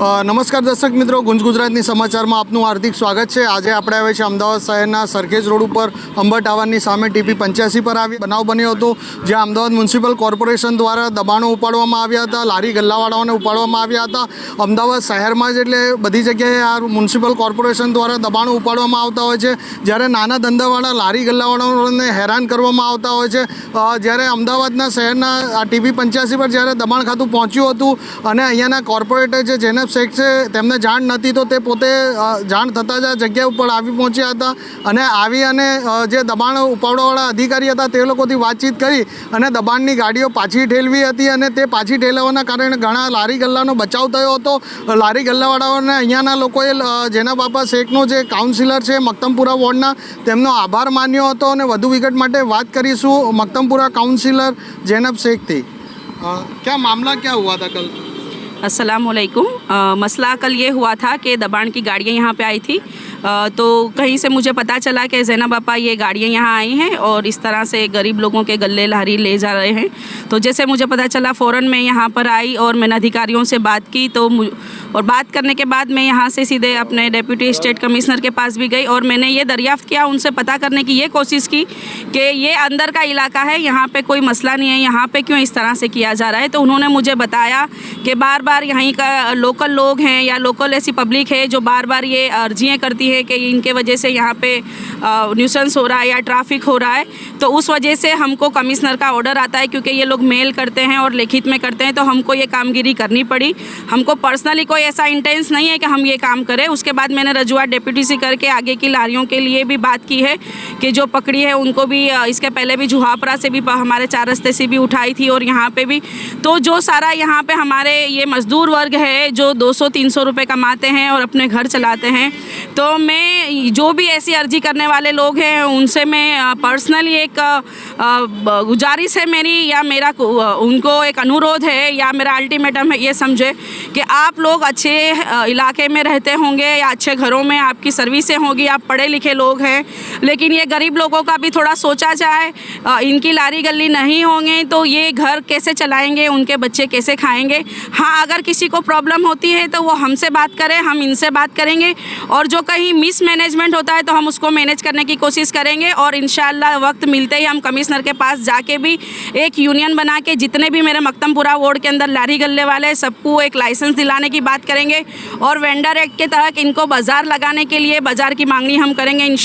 નમસ્કાર દર્શક મિત્રો, ગુંજ ગુજરાતની સમાચારમાં આપનું હાર્દિક સ્વાગત છે. આજે આપણે આવે છે અમદાવાદ શહેરના સરખેજ રોડ ઉપર અંબર ટાવરની સામે ટીપી પંચ્યાસી પર આવી બનાવ બન્યો હતો, જ્યાં અમદાવાદ મ્યુનિસિપલ કોર્પોરેશન દ્વારા દબાણો ઉપાડવામાં આવ્યા હતા, લારી ગલ્લાવાળાઓને ઉપાડવામાં આવ્યા હતા. અમદાવાદ શહેરમાં જ એટલે બધી જગ્યાએ આ મ્યુનિસિપલ કોર્પોરેશન દ્વારા દબાણો ઉપાડવામાં આવતા હોય છે. જ્યારે નાના ધંધાવાળા લારી ગલ્લાવાળાઓને હેરાન કરવામાં આવતા હોય છે. જ્યારે અમદાવાદના શહેરના આ ટીપી પંચ્યાસી પર જ્યારે દબાણ ખાતું પહોંચ્યું હતું અને અહીંયાના કોર્પોરેટર છે જેનબ શેખ છે તેમને જાણ નથી તો તે પોતે અ, જાણ થતાં જ આ જગ્યા ઉપર આવી પહોંચ્યા હતા અને આવી અને અ, જે દબાણ ઉપાડવાવાળા અધિકારી હતા તે લોકોથી વાતચીત કરી અને દબાણની ગાડીઓ પાછી ઠેલવી હતી અને તે પાછી ઠેલવવાના કારણે ઘણા લારી ગલ્લાનો બચાવ થયો હતો લારી ગલ્લાવાળાઓને અહીંયાના લોકોએ અ, જેના બાપા શેખનો જે કાઉન્સિલર છે મક્તમપુરા વોર્ડના તેમનો આભાર માન્યો હતો અને વધુ વિગત માટે વાત કરીશું મક્તમપુરા કાઉન્સિલર જૈનબ શેખથી અ, क्या मामला क्या हुआ था कल अस्सलाम वालेकुम मसला कल ये हुआ था कि दबाण की गाड़ियाँ यहाँ पे आई थी। आ, तो कहीं से मुझे पता चला कि जैना बापा ये गाड़ियाँ यहाँ आई हैं और इस तरह से गरीब लोगों के गले लहरी ले जा रहे हैं। तो जैसे मुझे पता चला फ़ौरन मैं यहाँ पर आई और मैंने अधिकारियों से बात की तो और बात करने के बाद मैं यहाँ से सीधे अपने डेप्यूटी स्टेट कमिश्नर के पास भी गई और मैंने ये दरियाफ़्त किया, उनसे पता करने की ये कोशिश की कि ये अंदर का इलाका है, यहाँ पे कोई मसला नहीं है, यहाँ पे क्यों इस तरह से किया जा रहा है? तो उन्होंने मुझे बताया कि बार बार यहीं का लोकल लोग हैं या लोकल ऐसी पब्लिक है जो बार बार ये अर्जियाँ करती है कि इनके वजह से यहाँ पे न्यूसेंस हो रहा है या ट्रैफ़िक हो रहा है। तो उस वजह से हमको कमिश्नर का ऑर्डर आता है क्योंकि ये लोग मेल करते हैं और लिखित में करते हैं तो हमको ये कामगिरी करनी पड़ी। हमको पर्सनली कोई ऐसा इंटेंस नहीं है कि हम ये काम करें। उसके बाद मैंने रजुआत डेप्यूटी से करके आगे की लारियों के लिए भी बात की है कि जो पकड़ी है, उनको भी इसके पहले भी जुहापरा से भी हमारे चार रस्ते से भी उठाई थी और यहाँ पे भी। तो जो सारा यहाँ पे हमारे ये मज़दूर वर्ग है, जो 200-300 रुपए कमाते हैं और अपने घर चलाते हैं तो मैं, जो भी ऐसी अर्जी करने वाले लोग हैं, उनसे मैं पर्सनली एक गुजारिश है मेरी या मेरा उनको एक अनुरोध है या मेरा अल्टीमेटम है, ये समझे कि आप लोग अच्छे इलाके में रहते होंगे या अच्छे घरों में आपकी सर्विसें होगी, आप पढ़े लिखे लोग हैं, लेकिन ये गरीब लोगों का भी थोड़ा सोचा जाए इनकी लारी गली नहीं होंगे तो ये घर कैसे चलाएँगे, उनके बच्चे कैसे खाएँगे? हाँ अगर किसी को प्रॉब्लम होती है तो वो हमसे बात करें, हम इनसे बात करेंगे, और जो कहीं मिस मैनेजमेंट होता है तो हम उसको मैनेज करने की कोशिश करेंगे, और इन वक्त मिलते ही हम कमिश्नर के पास जाके भी एक यूनियन बना के जितने भी मेरे मक्तमपुरा वार्ड के अंदर लारी गले वाले सबको एक लाइसेंस दिलाने की बात करेंगे और वेंडर एक्ट के तहत इनको बाज़ार लगाने के लिए बाज़ार की मांगनी हम करेंगे इन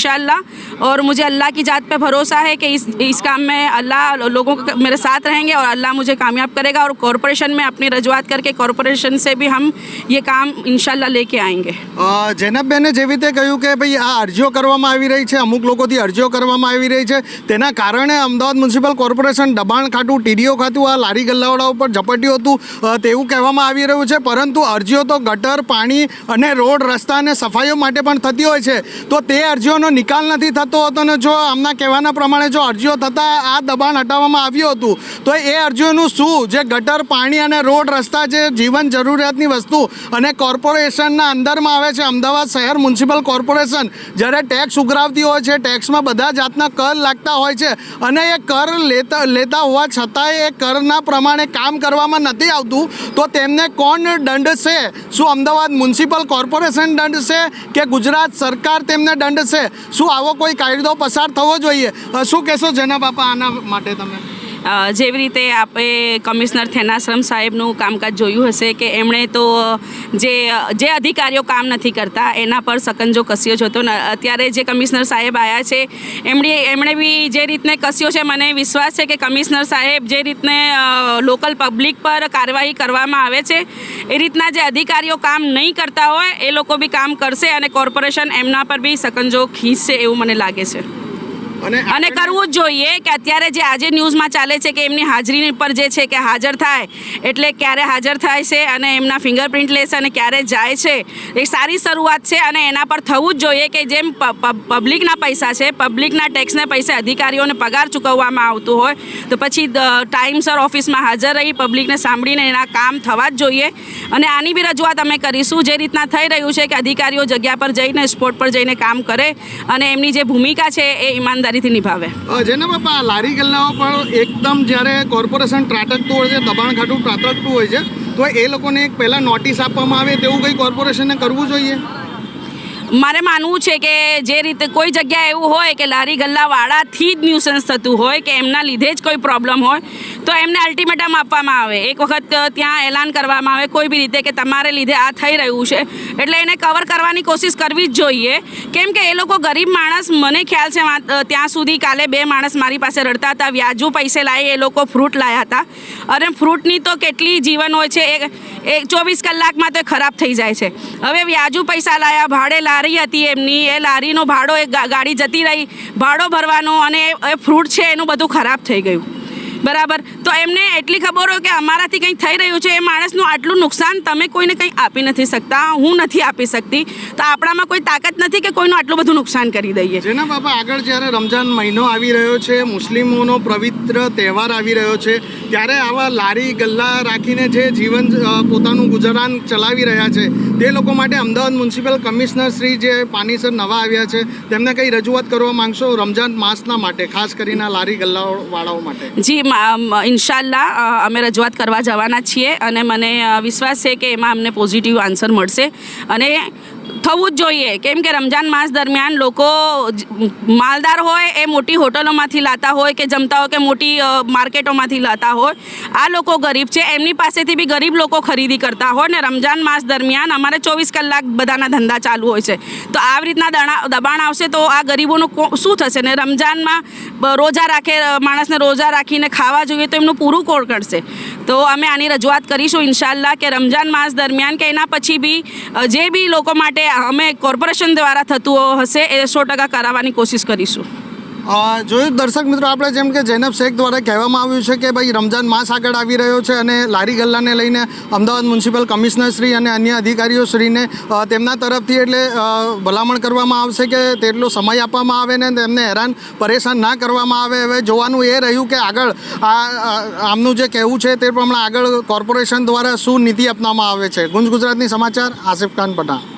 और मुझे अल्लाह की ज़ात पे भरोसा है कि इस इस काम में अल्लाह लोगों के मेरे साथ रहेंगे और अल्लाह मुझे कामयाब करेगा और कॉरपोरेशन में अपनी रजूआत करके कॉरपोरेशन से भी हम ये काम इंशाल्लाह लेके आएंगे અ, જૈનબબેને જેવી રીતે કહ્યું કે ભાઈ આ અરજીઓ કરવામાં આવી રહી છે અમુક લોકોથી અરજીઓ કરવામાં આવી રહી છે તેના કારણે અમદાવાદ મ્યુનિસિપલ કોર્પોરેશન દબાણ ખાતું ટીડીઓ ખાતું આ લારી ગલ્લાવાળા ઉપર ઝપટ્યું હતું અ, તેવું કહેવામાં આવી રહ્યું છે પરંતુ અરજીઓ તો ગટર, પાણી અને રોડ રસ્તા અને સફાઈઓ માટે પણ થતી હોય છે. તો તે અરજીઓનો નિકાલ નથી થતો હતો ને જો આમના કહેવાના પ્રમાણે જો અરજીઓ થતાં આ દબાણ હટાવવામાં આવ્યું હતું, તો એ અરજીઓનું શું? જે ગટર, પાણી અને રોડ રસ્તા જે જીવન જરૂરિયાતની વસ્તુ અને કોર્પોરેશનના અંદરમાં આવે છે, અમદાવાદ શહેર મ્યુનિસિપલ કોર્પોરેશન, જ્યારે ટેક્સ ઉઘરાવતી હોય છે, ટેક્સમાં બધા જાતના કર લાગતા હોય છે અને એ કર લેતા લેતા હોવા છતાંય એ કરના પ્રમાણે કામ કરવામાં નથી આવતું, તો તેમને કોણ દંડ છે શું અમદાવાદ મ્યુનિસિપલ કોર્પોરેશન દંડ છે કે ગુજરાત સરકાર તેમને દંડ છે? શું આવો કોઈ કાયદો પસાર થવો જોઈએ? શું કહેશો જેના બાપા આના માટે તમે? જેવી રીતે આપણે કમિશનર થેનાશ્રમ સાહેબનું કામકાજ જોયું હશે કે એમણે તો જે જે અધિકારીઓ કામ નથી કરતા, એના પર સકંજો કસ્યો જ હતો અત્યારે જે કમિશનર સાહેબ આવ્યા છે, એમણે એમણે બી જે રીતને કસ્યો છે, મને વિશ્વાસ છે કે કમિશનર સાહેબ જે રીતને લોકલ પબ્લિક પર કાર્યવાહી કરવામાં આવે છે, એ રીતના જે અધિકારીઓ કામ નહીં કરતા હોય, એ લોકો બી કામ કરશે અને કોર્પોરેશન એમના પર બી સકંજો ખીચશે એવું મને લાગે છે. અને કરવું જ જોઈએ કે અત્યારે જે આજે ન્યૂઝમાં ચાલે છે કે એમની હાજરી પર જે છે કે હાજર થાય એટલે ક્યારે હાજર થાય છે અને એમના ફિંગરપ્રિન્ટ લેશે અને ક્યારે જાય છે એ સારી શરૂઆત છે અને એના પર થવું જ જોઈએ કે જેમ પબ્લિકના પૈસા છે પબ્લિકના ટેક્સને પૈસે અધિકારીઓને પગાર ચૂકવવામાં આવતું હોય તો પછી ટાઈમસર ઓફિસમાં હાજર રહી પબ્લિકને સાંભળીને એના કામ થવા જ જોઈએ અને આની બી રજૂઆત અમે કરીશું જે રીતના થઈ રહ્યું છે કે અધિકારીઓ જગ્યા પર જઈને સ્પોટ પર જઈને કામ કરે અને એમની જે ભૂમિકા છે એ ઈમાનદારીથી નિભાવે. જેના બાપા લારી ગલ્લાઓ પણ એકદમ જ્યારે કોર્પોરેશન ત્રાટકતું હોય છે, દબાણ ખાટું ત્રાટકતું હોય છે, તો એ લોકોને એક પહેલાં નોટિસ આપવામાં આવે તેવું કંઈ કોર્પોરેશને કરવું જોઈએ? મારે માનવું છે કે જે રીતે કોઈ જગ્યાએ એવું હોય કે લારી ગલ્લાવાળાથી જ ન્યુસન્સ થતું હોય કે એમના લીધે જ કોઈ પ્રોબ્લેમ હોય, તો એમને અલ્ટિમેટમ આપવામાં આવે. એક વખત ત્યાં એલાન કરવામાં આવે કોઈ બી રીતે કે તમારે લીધે આ થઈ રહ્યું છે, એટલે એને કવર કરવાની કોશિશ કરવી જ જોઈએ. કેમ કે એ લોકો ગરીબ માણસ, મને ખ્યાલ છે ત્યાં સુધી કાલે બે માણસ મારી પાસે રડતા હતા, વ્યાજુ પૈસે લાવી એ લોકો ફ્રૂટ લાવ્યા હતા. અને ફ્રૂટની તો કેટલી જીવન હોય છે, એ ચોવીસ કલાકમાં તો ખરાબ થઈ જાય છે. હવે વ્યાજુ પૈસા લાયા, ભાડે લારી હતી એમની. એ લારીનો ભાડો, એ ગાડી જતી રહી. ભાડો ભરવાનો અને એ- ફ્રૂટ છે, એનું બધું ખરાબ થઈ ગયું. બરાબર? તો એમને એટલી ખબર હોય કે અમારાથી કંઈ થઈ રહ્યું છે એ માણસનું આટલું નુકસાન તમે કોઈને કંઈ આપી નથી શકતા હું નથી આપી શકતી. તો આપણામાં કોઈ તાકાત નથી કે કોઈનું આટલું બધું નુકસાન કરી દઈએ? જેના બાપા આગળ જ્યારે રમજાન મહિનો આવી રહ્યો છે મુસ્લિમોનો પવિત્ર તહેવાર આવી રહ્યો છે ત્યારે આવા લારી ગલ્લા રાખીને જે જીવન પોતાનું ગુજરાન ચલાવી રહ્યા છે તે લોકો માટે અમદાવાદ મ્યુનિસિપલ કમિશનર શ્રી જે પાનીસર નવા આવ્યા છે તેમને કંઈ રજૂઆત કરવા માંગશો રમજાન માસના માટે ખાસ કરીને લારી ગલ્લાવાળાઓ માટે? જી ઇન્શાલ્લાહ અમે રજૂઆત કરવા જવાના છીએ અને મને વિશ્વાસ છે કે એમાં અમને પોઝિટિવ આન્સર મળશે. અને થવું જ જોઈએ. કેમ કે રમજાન માસ દરમિયાન લોકો માલદાર હોય એ મોટી હોટલોમાંથી લાતા હોય કે જમતા હોય કે મોટી માર્કેટોમાંથી લાતા હોય. આ લોકો ગરીબ છે. એમની પાસેથી બી ગરીબ લોકો ખરીદી કરતા હોય ને રમજાન માસ દરમિયાન અમારે ચોવીસ કલાક બધાના ધંધા ચાલુ હોય છે. તો આવી રીતના દબાણ આવશે તો આ ગરીબોનું શું થશે? ને રમજાનમાં રોજા રાખે માણસને રોજા રાખીને ખાવા જોઈએ તો એમનું પૂરું કોણ કરશે? તો અમે આની રજૂઆત કરીશું ઇન્શાલ્લાહ કે રમજાન માસ દરમિયાન કે એના પછી બી જે બી લોકો માટે અમે કોર્પોરેશન દ્વારા થતું હશે એ સો ટકા કરાવવાની કોશિશ કરીશું. જોયું? દર્શક મિત્રો, આપણે જેમ કે જૈનબ શેખ દ્વારા કહેવામાં આવ્યું છે કે ભાઈ રમજાન માસ આગળ આવી રહ્યો છે અને લારી ગલ્લાને લઈને અમદાવાદ મ્યુનિસિપલ કમિશનર શ્રી અને અન્ય અધિકારીઓ શ્રીને તેમના તરફથી એટલે ભલામણ કરવામાં આવશે કે તેટલો સમય આપવામાં આવે ને તેમને હેરાન, પરેશાન ના કરવામાં આવે. હવે જોવાનું એ રહ્યું કે આગળ આ આમનું જે કહેવું છે તે પ્રમાણે આગળ કોર્પોરેશન દ્વારા શું નીતિ અપનાવવામાં આવે છે. ગુંજ ગુજરાતની સમાચાર, આસિફ ખાન પઠાણ.